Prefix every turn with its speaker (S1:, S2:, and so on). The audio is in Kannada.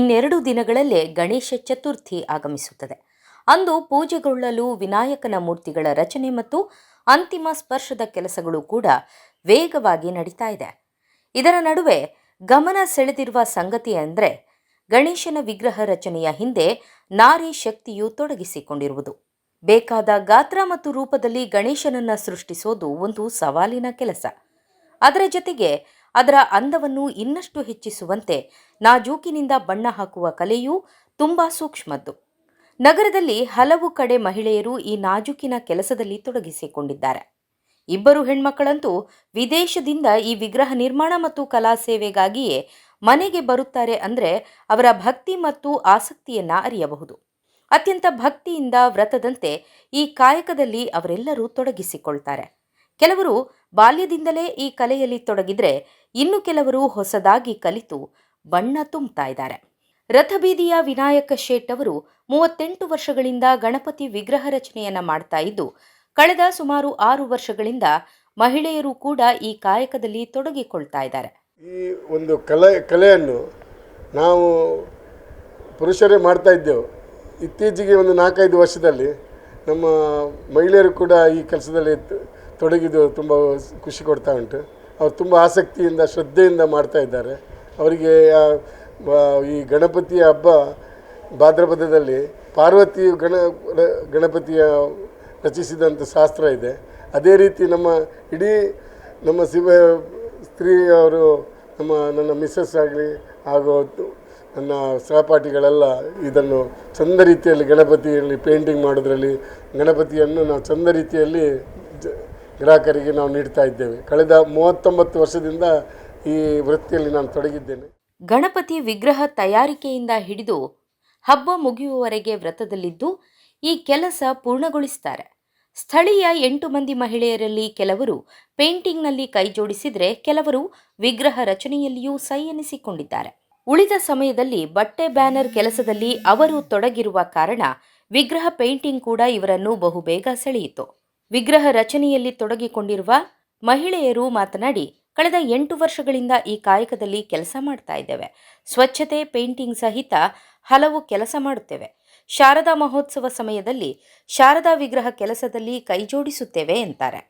S1: ಇನ್ನೆರಡು ದಿನಗಳಲ್ಲೇ ಗಣೇಶ ಚತುರ್ಥಿ ಆಗಮಿಸುತ್ತದೆ. ಅಂದು ಪೂಜೆಗೊಳ್ಳಲು ವಿನಾಯಕನ ಮೂರ್ತಿಗಳ ರಚನೆ ಮತ್ತು ಅಂತಿಮ ಸ್ಪರ್ಶದ ಕೆಲಸಗಳು ಕೂಡ ವೇಗವಾಗಿ ನಡೀತಾ ಇದೆ. ಇದರ ನಡುವೆ ಗಮನ ಸೆಳೆದಿರುವ ಸಂಗತಿ ಅಂದರೆ ಗಣೇಶನ ವಿಗ್ರಹ ರಚನೆಯ ಹಿಂದೆ ನಾರಿ ಶಕ್ತಿಯು ತೊಡಗಿಸಿಕೊಂಡಿರುವುದು. ಬೇಕಾದ ಗಾತ್ರ ಮತ್ತು ರೂಪದಲ್ಲಿ ಗಣೇಶನನ್ನು ಸೃಷ್ಟಿಸೋದು ಒಂದು ಸವಾಲಿನ ಕೆಲಸ. ಅದರ ಜೊತೆಗೆ ಅದರ ಅಂದವನ್ನು ಇನ್ನಷ್ಟು ಹೆಚ್ಚಿಸುವಂತೆ ನಾಜೂಕಿನಿಂದ ಬಣ್ಣ ಹಾಕುವ ಕಲೆಯೂ ತುಂಬ ಸೂಕ್ಷ್ಮದ್ದು. ನಗರದಲ್ಲಿ ಹಲವು ಕಡೆ ಮಹಿಳೆಯರು ಈ ನಾಜೂಕಿನ ಕೆಲಸದಲ್ಲಿ ತೊಡಗಿಸಿಕೊಂಡಿದ್ದಾರೆ. ಇಬ್ಬರು ಹೆಣ್ಮಕ್ಕಳಂತೂ ವಿದೇಶದಿಂದ ಈ ವಿಗ್ರಹ ನಿರ್ಮಾಣ ಮತ್ತು ಕಲಾ ಸೇವೆಗಾಗಿಯೇ ಮನೆಗೆ ಬರುತ್ತಾರೆ ಅಂದರೆ ಅವರ ಭಕ್ತಿ ಮತ್ತು ಆಸಕ್ತಿಯನ್ನ ಅರಿಯಬಹುದು. ಅತ್ಯಂತ ಭಕ್ತಿಯಿಂದ ವ್ರತದಂತೆ ಈ ಕಾಯಕದಲ್ಲಿ ಅವರೆಲ್ಲರೂ ತೊಡಗಿಸಿಕೊಳ್ತಾರೆ. ಕೆಲವರು ಬಾಲ್ಯದಿಂದಲೇ ಈ ಕಲೆಯಲ್ಲಿ ತೊಡಗಿದ್ರೆ ಇನ್ನು ಕೆಲವರು ಹೊಸದಾಗಿ ಕಲಿತು ಬಣ್ಣ ತುಂಬುತ್ತಾ ಇದ್ದಾರೆ. ರಥಬೀದಿಯ ವಿನಾಯಕ ಶೇಟ್ ಅವರು ಮೂವತ್ತೆಂಟು ವರ್ಷಗಳಿಂದ ಗಣಪತಿ ವಿಗ್ರಹ ರಚನೆಯನ್ನ ಮಾಡ್ತಾ ಇದ್ದು, ಕಳೆದ ಸುಮಾರು ಆರು ವರ್ಷಗಳಿಂದ ಮಹಿಳೆಯರು ಕೂಡ ಈ ಕಾಯಕದಲ್ಲಿ ತೊಡಗಿಕೊಳ್ತಾ ಇದ್ದಾರೆ.
S2: ಈ ಒಂದು ಕಲೆ, ಕಲೆಯನ್ನು ನಾವು ಪುರುಷರೇ ಮಾಡ್ತಾ ಇದ್ದೆವು. ಇತ್ತೀಚೆಗೆ ಒಂದು ನಾಲ್ಕೈದು ವರ್ಷದಲ್ಲಿ ನಮ್ಮ ಮಹಿಳೆಯರು ಕೂಡ ಈ ಕೆಲಸದಲ್ಲಿ ತೊಡಗಿದ್ದು ತುಂಬ ಖುಷಿ ಕೊಡ್ತಾ ಉಂಟು. ಅವ್ರು ತುಂಬ ಆಸಕ್ತಿಯಿಂದ, ಶ್ರದ್ಧೆಯಿಂದ ಮಾಡ್ತಾ ಇದ್ದಾರೆ. ಅವರಿಗೆ ಈ ಗಣಪತಿಯ ಹಬ್ಬ ಭಾದ್ರಪದದಲ್ಲಿ ಪಾರ್ವತಿ ಗಣ ಗಣಪತಿಯ ರಚಿಸಿದಂಥ ಶಾಸ್ತ್ರ ಇದೆ. ಅದೇ ರೀತಿ ನಮ್ಮ ಇಡೀ ನಮ್ಮ ಶಿವ ಸ್ತ್ರೀ ಅವರು, ನಮ್ಮ, ನನ್ನ ಮಿಸ್ಸಸ್ ಆಗಲಿ ಹಾಗೂ ನನ್ನ ಸಹಪಾಠಿಗಳೆಲ್ಲ ಇದನ್ನು ಚಂದ ರೀತಿಯಲ್ಲಿ ಗಣಪತಿಯಲ್ಲಿ ಪೇಂಟಿಂಗ್ ಮಾಡೋದ್ರಲ್ಲಿ ಗಣಪತಿಯನ್ನು ನಾವು ಚಂದ ರೀತಿಯಲ್ಲಿ ಗ್ರಾಹಕರಿಗೆ ನಾವು ನೀಡ್ತಾ ಇದ್ದೇವೆ. ಕಳೆದ ಮೂವತ್ತೊಂಬತ್ತು ವರ್ಷದಿಂದ ಈ ವೃತ್ತಿಯಲ್ಲಿ ನಾನು ತೊಡಗಿದ್ದೇನೆ.
S1: ಗಣಪತಿ ವಿಗ್ರಹ ತಯಾರಿಕೆಯಿಂದ ಹಿಡಿದು ಹಬ್ಬ ಮುಗಿಯುವವರೆಗೆ ವ್ರತದಲ್ಲಿದ್ದು, ಈ ಕೆಲಸ ಪೂರ್ಣಗೊಳಿಸುತ್ತಾರೆ ಸ್ಥಳೀಯ ಎಂಟು ಮಂದಿ ಮಹಿಳೆಯರಲ್ಲಿ ಕೆಲವರು ಪೇಂಟಿಂಗ್ನಲ್ಲಿ ಕೈಜೋಡಿಸಿದರೆ ಕೆಲವರು ವಿಗ್ರಹ ರಚನೆಯಲ್ಲಿಯೂ ಸೈ ಎನಿಸಿಕೊಂಡಿದ್ದಾರೆ. ಉಳಿದ ಸಮಯದಲ್ಲಿ ಬಟ್ಟೆ ಬ್ಯಾನರ್ ಕೆಲಸದಲ್ಲಿ ಅವರು ತೊಡಗಿರುವ ಕಾರಣ ವಿಗ್ರಹ ಪೇಂಟಿಂಗ್ ಕೂಡ ಇವರನ್ನು ಬಹುಬೇಗ ಸೆಳೆಯಿತು. ವಿಗ್ರಹ ರಚನೆಯಲ್ಲಿ ತೊಡಗಿಕೊಂಡಿರುವ ಮಹಿಳೆಯರು ಮಾತನಾಡಿ, ಕಳೆದ ಎಂಟು ವರ್ಷಗಳಿಂದ ಈ ಕಾಯಕದಲ್ಲಿ ಕೆಲಸ ಮಾಡ್ತಾ ಇದ್ದೇವೆ. ಸ್ವಚ್ಛತೆ, ಪೇಂಟಿಂಗ್ ಸಹಿತ ಹಲವು ಕೆಲಸ ಮಾಡುತ್ತೇವೆ. ಶಾರದಾ ಮಹೋತ್ಸವ ಸಮಯದಲ್ಲಿ ಶಾರದಾ ವಿಗ್ರಹ ಕೆಲಸದಲ್ಲಿ ಕೈಜೋಡಿಸುತ್ತೇವೆ, ಎಂತಾರೆ.